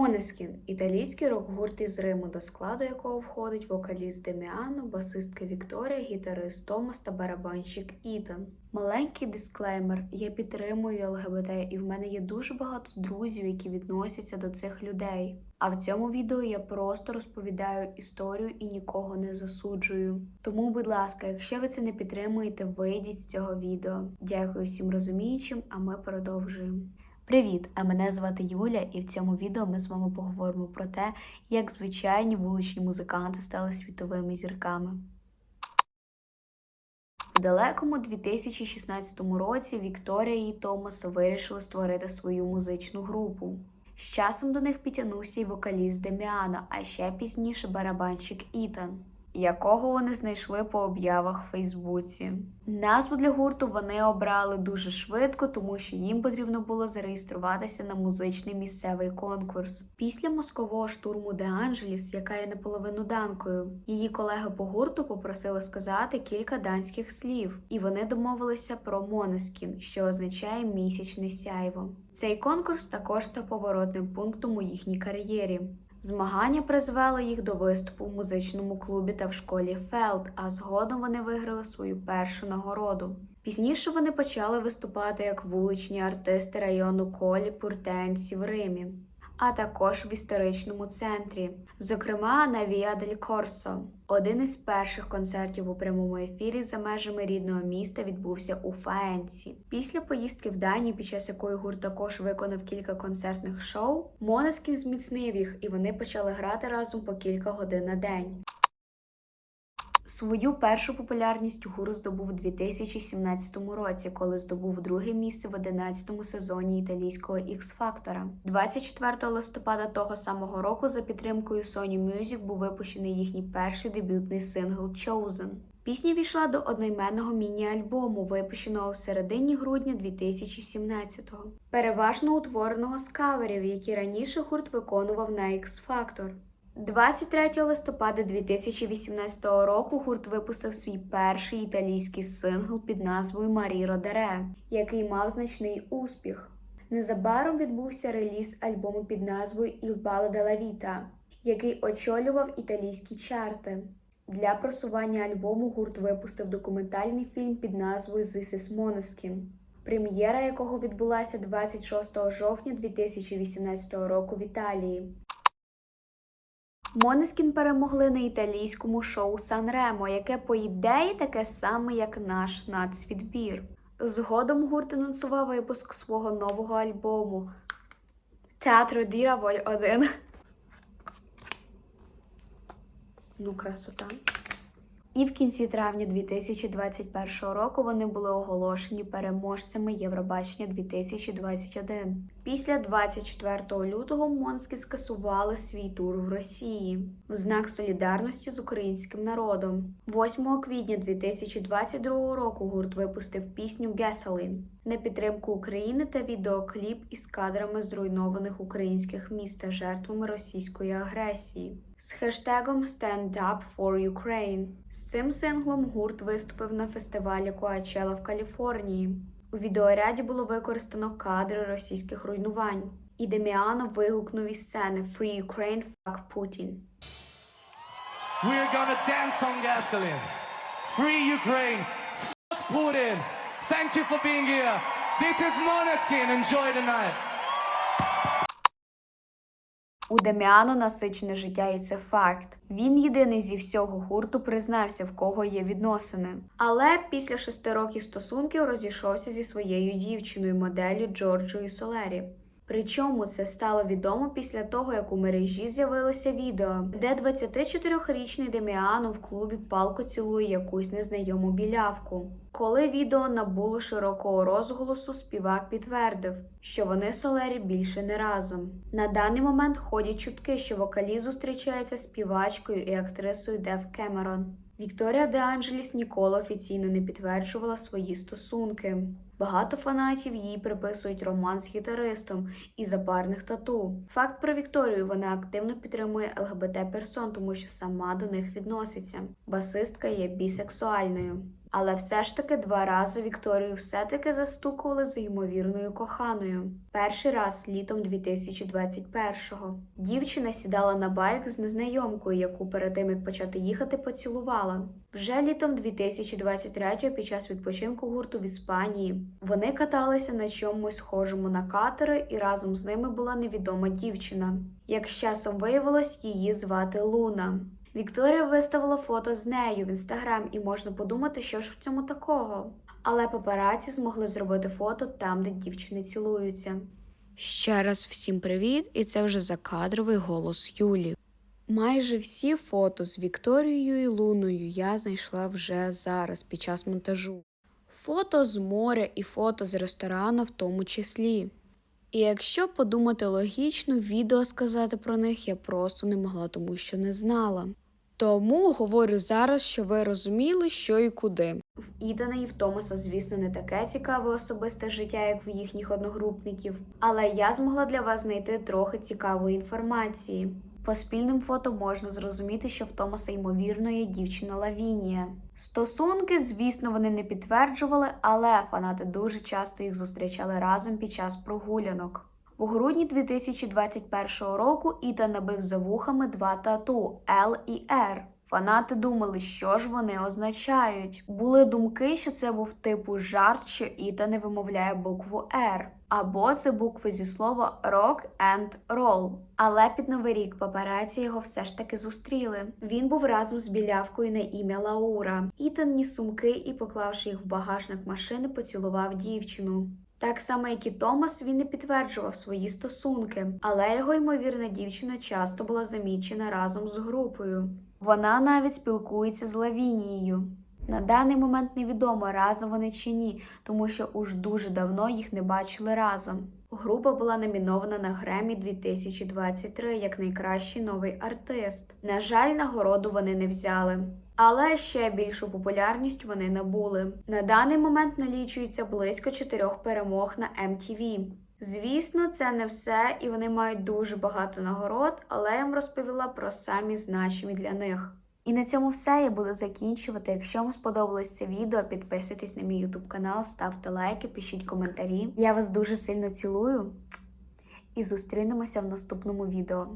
Måneskin – італійський рок-гурт із Риму, до складу якого входить вокаліст Деміано, басистка Вікторія, гітарист Томас та барабанщик Ітан. Маленький дисклеймер: я підтримую ЛГБТ, і в мене є дуже багато друзів, які відносяться до цих людей. А в цьому відео я просто розповідаю історію і нікого не засуджую. Тому, будь ласка, якщо ви це не підтримуєте, вийдіть з цього відео. Дякую всім розуміючим, а ми продовжуємо. Привіт! А мене звати Юля, і в цьому відео ми з вами поговоримо про те, як звичайні вуличні музиканти стали світовими зірками. В далекому 2016 році Вікторія і Томас вирішили створити свою музичну групу. З часом до них підтягнувся й вокаліст Деміана, а ще пізніше барабанщик Ітан, якого вони знайшли по об'явах в Фейсбуці. Назву для гурту вони обрали дуже швидко, тому що їм потрібно було зареєструватися на музичний місцевий конкурс. Після мозкового штурму Де Анджеліс, яка є наполовину данкою, її колеги по гурту попросили сказати кілька данських слів, і вони домовилися про Монескін, що означає місячне сяйво. Цей конкурс також став поворотним пунктом у їхній кар'єрі. Змагання призвели їх до виступу в музичному клубі та в школі Фелд, а згодом вони виграли свою першу нагороду. Пізніше вони почали виступати як вуличні артисти району Колі Пуртенці в Римі, а також в історичному центрі, зокрема на Віа дель Корсо. Один із перших концертів у прямому ефірі за межами рідного міста відбувся у Фаенці. Після поїздки в Данії, під час якої гурт також виконав кілька концертних шоу, Монескін зміцнив їх, і вони почали грати разом по кілька годин на день. Свою першу популярність гуру здобув у 2017 році, коли здобув друге місце в 11-му сезоні італійського X-Factor. 24 листопада того самого року за підтримкою Sony Music був випущений їхній перший дебютний сингл Chosen. Пісня війшла до одноіменного міні-альбому, випущеного в середині грудня 2017-го, переважно утвореного з каверів, які раніше гурт виконував на X-Factor. 23 листопада 2018 року гурт випустив свій перший італійський сингл під назвою Маріро Дере, який мав значний успіх. Незабаром відбувся реліз альбому під назвою Il Ballo della Vita, який очолював італійські чарти. Для просування альбому гурт випустив документальний фільм під назвою This is Måneskin, прем'єра якого відбулася 26 жовтня 2018 року в Італії. Монескін перемогли на італійському шоу Санремо, яке по ідеї таке саме, як наш нацвідбір. Згодом гурт анонсував випуск свого нового альбому Театро Діраволь 1. Ну, красота. І в кінці травня 2021 року вони були оголошені переможцями Євробачення 2021. Після 24 лютого Монски скасували свій тур в Росії в знак солідарності з українським народом. 8 квітня 2022 року гурт випустив пісню Gasoline на підтримку України та відеокліп із кадрами зруйнованих українських міст та жертвами російської агресії з хештегом Stand Up for Ukraine. З цим синглом гурт виступив на фестивалі Коачела в Каліфорнії. У відеоряді було використано кадри російських руйнувань. І Деміано вигукнув із сцени Free Ukraine, Fuck Putin. We're gonna dance on gasoline. Free Ukraine. Fuck Putin. Thank you for being here. This is Måneskin. Enjoy the night. У Деміано насичене життя, і це факт. Він єдиний зі всього гурту признався, в кого є відносини. Але після шести років стосунків розійшовся зі своєю дівчиною, моделлю Джорджою Солері. Причому це стало відомо після того, як у мережі з'явилося відео, де 24-річний Деміано в клубі палко цілує якусь незнайому білявку. Коли відео набуло широкого розголосу, співак підтвердив, що вони Солері більше не разом. На даний момент ходять чутки, що вокаліст зустрічається з співачкою і актрисою Дев Кемерон. Вікторія Де Анджеліс ніколи офіційно не підтверджувала свої стосунки. Багато фанатів їй приписують роман з гітаристом і запарних тату. Факт про Вікторію вона активно підтримує ЛГБТ персон, тому що сама до них відноситься. Басистка є бісексуальною. Але все ж таки два рази Вікторію все-таки застукували за ймовірною коханою. Перший раз літом 2021-го. Дівчина сідала на байк з незнайомкою, яку перед тим як почати їхати, поцілувала. Вже літом 2023-го під час відпочинку гурту в Іспанії вони каталися на чомусь схожому на катери, і разом з ними була невідома дівчина. Як з часом виявилось, її звати Луна. Вікторія виставила фото з нею в інстаграм, і можна подумати, що ж в цьому такого. Але папараці змогли зробити фото там, де дівчини цілуються. Ще раз всім привіт, і це вже закадровий голос Юлі. Майже всі фото з Вікторією і Луною я знайшла вже зараз під час монтажу. Фото з моря і фото з ресторану в тому числі. І якщо подумати логічно, відео сказати про них я просто не могла, тому що не знала. Тому говорю зараз, що ви розуміли, що і куди. В Ітана і в Томаса, звісно, не таке цікаве особисте життя, як в їхніх одногрупників, але я змогла для вас знайти трохи цікавої інформації. По спільним фото можна зрозуміти, що в Томаса ймовірно є дівчина Лавінія. Стосунки, звісно, вони не підтверджували, але фанати дуже часто їх зустрічали разом під час прогулянок. У грудні 2021 року Іта набив за вухами два тату L і R. Фанати думали, що ж вони означають. Були думки, що це був типу жарт, що Іта не вимовляє букву R. Або це букви зі слова rock and roll. Але під новий рік папараці його все ж таки зустріли. Він був разом з білявкою на ім'я Лаура. Ітан ніс сумки і, поклавши їх в багажник машини, поцілував дівчину. Так само, як і Томас, він не підтверджував свої стосунки, але його ймовірна дівчина часто була замічена разом з групою. Вона навіть спілкується з Лавінією. На даний момент невідомо, разом вони чи ні, тому що уж дуже давно їх не бачили разом. Група була номінована на Гремі 2023 як найкращий новий артист. На жаль, нагороду вони не взяли. Але ще більшу популярність вони набули. На даний момент налічується близько чотирьох перемог на MTV. Звісно, це не все, і вони мають дуже багато нагород, але я вам розповіла про самі значимі для них. І на цьому все я буду закінчувати. Якщо вам сподобалось це відео, підписуйтесь на мій YouTube канал, ставте лайки, пишіть коментарі. Я вас дуже сильно цілую і зустрінемося в наступному відео.